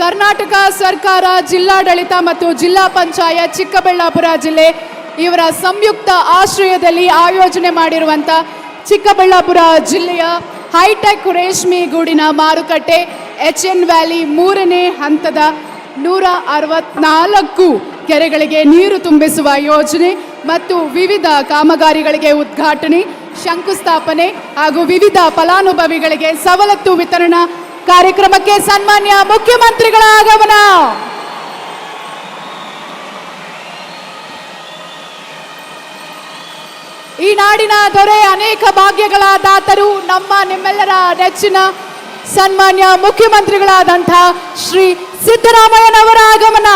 ಕರ್ನಾಟಕ ಸರ್ಕಾರ, ಜಿಲ್ಲಾಡಳಿತ ಮತ್ತು ಜಿಲ್ಲಾ ಪಂಚಾಯತ್ ಚಿಕ್ಕಬಳ್ಳಾಪುರ ಜಿಲ್ಲೆ ಇವರ ಸಂಯುಕ್ತ ಆಶ್ರಯದಲ್ಲಿ ಆಯೋಜನೆ ಮಾಡಿರುವಂಥ ಚಿಕ್ಕಬಳ್ಳಾಪುರ ಜಿಲ್ಲೆಯ ಹೈಟೆಕ್ ರೇಷ್ಮೆ ಗೂಡಿನ ಮಾರುಕಟ್ಟೆ ಎಚ್ ಎನ್ ವ್ಯಾಲಿ ಮೂರನೇ ಹಂತದ ನೂರ ಅರವತ್ನಾಲ್ಕು ಕೆರೆಗಳಿಗೆ ನೀರು ತುಂಬಿಸುವ ಯೋಜನೆ ಮತ್ತು ವಿವಿಧ ಕಾಮಗಾರಿಗಳಿಗೆ ಉದ್ಘಾಟನೆ, ಶಂಕುಸ್ಥಾಪನೆ ಹಾಗೂ ವಿವಿಧ ಫಲಾನುಭವಿಗಳಿಗೆ ಸವಲತ್ತು ವಿತರಣಾ ಕಾರ್ಯಕ್ರಮಕ್ಕೆ ಸನ್ಮಾನ್ಯ ಮುಖ್ಯಮಂತ್ರಿಗಳ ಆಗಮನ ಈ ನಾಡಿನ ದೊರೆ ಅನೇಕ ಭಾಗ್ಯಗಳ ದಾತರು ನಮ್ಮ ನಿಮ್ಮೆಲ್ಲರ ನೆಚ್ಚಿನ ಸನ್ಮಾನ್ಯ ಮುಖ್ಯಮಂತ್ರಿಗಳಾದಂಥ ಶ್ರೀ ಸಿದ್ದರಾಮಯ್ಯನವರ ಆಗಮನ.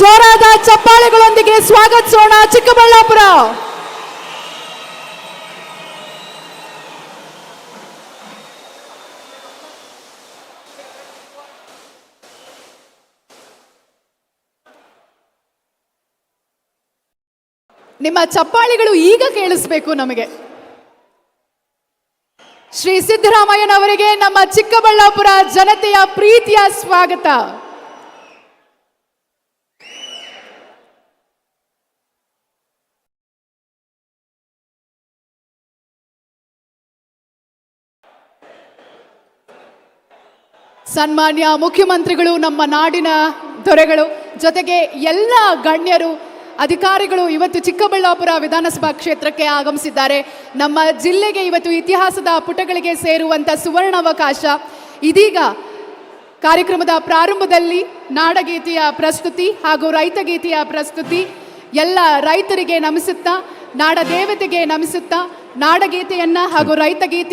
ಜೋರಾದ ಚಪ್ಪಾಳೆಗಳೊಂದಿಗೆ ಸ್ವಾಗತಿಸೋಣ ಚಿಕ್ಕಬಳ್ಳಾಪುರ. ನಿಮ್ಮ ಚಪ್ಪಾಳಿಗಳು ಈಗ ಕೇಳಿಸ್ಬೇಕು ನಮಗೆ. ಶ್ರೀ ಸಿದ್ದರಾಮಯ್ಯನವರಿಗೆ ನಮ್ಮ ಚಿಕ್ಕಬಳ್ಳಾಪುರ ಜನತೆಯ ಪ್ರೀತಿಯ ಸ್ವಾಗತ. ಸನ್ಮಾನ್ಯ ಮುಖ್ಯಮಂತ್ರಿಗಳು ನಮ್ಮ ನಾಡಿನ ದೊರೆಗಳು, ಜೊತೆಗೆ ಎಲ್ಲ ಗಣ್ಯರು ಅಧಿಕಾರಿಗಳು ಇವತ್ತು ಚಿಕ್ಕಬಳ್ಳಾಪುರ ವಿಧಾನಸಭಾ ಕ್ಷೇತ್ರಕ್ಕೆ ಆಗಮಿಸಿದ್ದಾರೆ. ನಮ್ಮ ಜಿಲ್ಲೆಗೆ ಇವತ್ತು ಇತಿಹಾಸದ ಪುಟಗಳಿಗೆ ಸೇರುವಂಥ ಸುವರ್ಣಾವಕಾಶ. ಇದೀಗ ಕಾರ್ಯಕ್ರಮದ ಪ್ರಾರಂಭದಲ್ಲಿ ನಾಡಗೀತೆಯ ಪ್ರಸ್ತುತಿ ಹಾಗೂ ರೈತಗೀತೆಯ ಪ್ರಸ್ತುತಿ ಎಲ್ಲ ರೈತರಿಗೆ ನಮಿಸುತ್ತಾ, ನಾಡ ದೇವತೆಗೆ ನಮಿಸುತ್ತಾ, ನಾಡಗೀತೆಯನ್ನು ಹಾಗೂ ರೈತಗೀತೆ